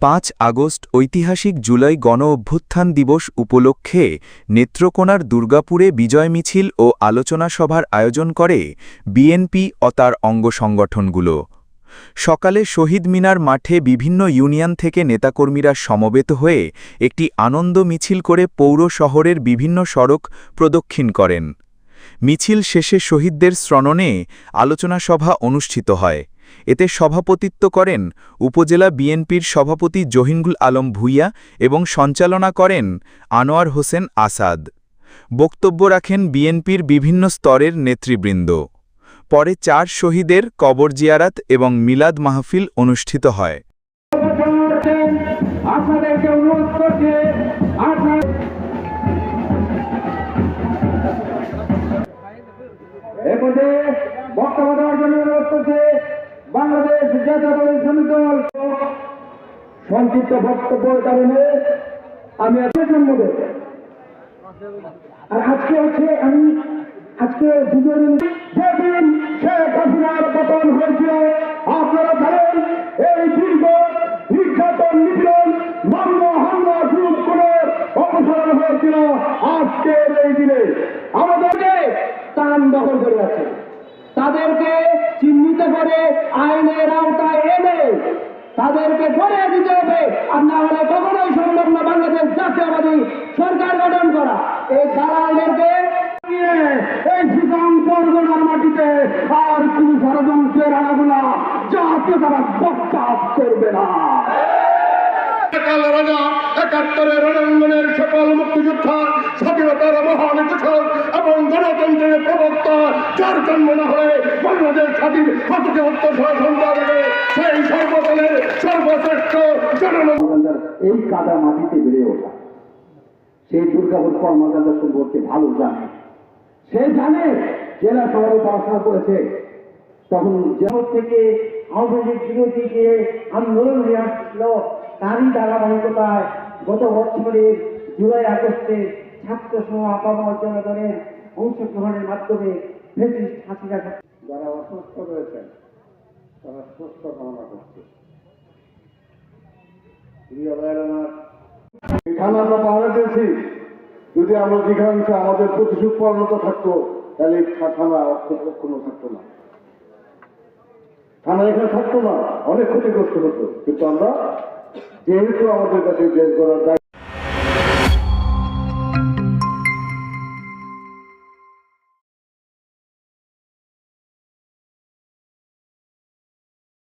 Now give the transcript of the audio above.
পাঁচ আগস্ট ঐতিহাসিক জুলাই গণ অভ্যুত্থান দিবস উপলক্ষে নেত্রকোনার দুর্গাপুরে বিজয় মিছিল ও আলোচনা সভার আয়োজন করে বিএনপি ও তার অঙ্গ সংগঠনগুলো। সকালে শহীদ মিনার মাঠে বিভিন্ন ইউনিয়ন থেকে নেতাকর্মীরা সমবেত হয়ে একটি আনন্দ মিছিল করে পৌর শহরের বিভিন্ন সড়ক প্রদক্ষিণ করেন। মিছিল শেষে শহীদদের শ্রণনে আলোচনা সভা অনুষ্ঠিত হয়। এতে সভাপতিত্ব করেন উপজেলা বিএনপির সভাপতি জহিঙ্গুল আলম ভূঁইয়া এবং সঞ্চালনা করেন আনোয়ার হোসেন আসাদ। বক্তব্য রাখেন বিএনপির বিভিন্ন স্তরের নেতৃবৃন্দ। পরে চার শহীদের কবর জিয়ারাত এবং মিলাদ মাহফিল অনুষ্ঠিত হয়। জাতীয়তাবাদী দল সংক্ষিপ্ত বক্তব্যের কারণে আমি জন্ম দেব আর আজকে হচ্ছে আমি আজকে দুজন যেদিন শেখ হাসিনার পতন হয়েছিল। আপনারা জানেন, এই দীর্ঘ নির্যাতন নিপীড়ন মান্য হামলা গ্রুপ করে অপসারণ হয়েছিল আজকের এই দিনে। আমাদেরকে স্থান দখল করে আছে তাদেরকে চিহ্নিত করে আইনের আওতায় এনে তাদেরকে ধরে দিতে হবে। আর না হলে কখনোই সম্ভব না বাংলাদেশ জাতীয়বাদী সরকার গঠন করা। এই দালালদেরকে এই পরগনার মাটিতে আর কোন ষড়যন্ত্রের আনাগুলা জাতীয়তাবাদ বক্তাপ করবে না। একাত্তরের রণাঙ্গনের সকল মুক্তিযোদ্ধা, স্বাধীনতার মহান ঘোষক গণতন্ত্রের প্রবক্তা, যার জন্ম না হয়ে বাংলাদেশ স্বাধীন হতকে হত্য সন্তানকে সেই সর্বকালের সর্বশ্রেষ্ঠ জননন্দ এই কাদা মাটিতে বেড়ে ওঠা। সেই দুর্গাপুর কর্মকাণ্ড সম্পর্কে ভালো জানে। সে জানে, জেলা শহরে পড়াশোনা করেছে। তখন জেলা থেকে আওয়ামী লীগ বিরোধী আন্দোলন হয়ে আসছিল, তারই ধারাবাহিকতায় গত বছরের জুলাই আগস্টে ছাত্র সহ আপামর জনগণের অংশগ্রহণের মাধ্যমে ব্রিটিশ হাসিনা যারা অসুস্থ রয়েছেন তারা সুস্থ কামনা করছে। আমার পেয়েছি যদি আমরা যেখানে আমাদের প্রতিশোধ পরিণত থাকতো তাহলে থানা কখনো থাকতো না। থানা এখানে থাকতো না অনেক ক্ষতিগ্রস্ত হতো। কিন্তু আমরা যেহেতু আমাদের কাছে দেশ গড়ার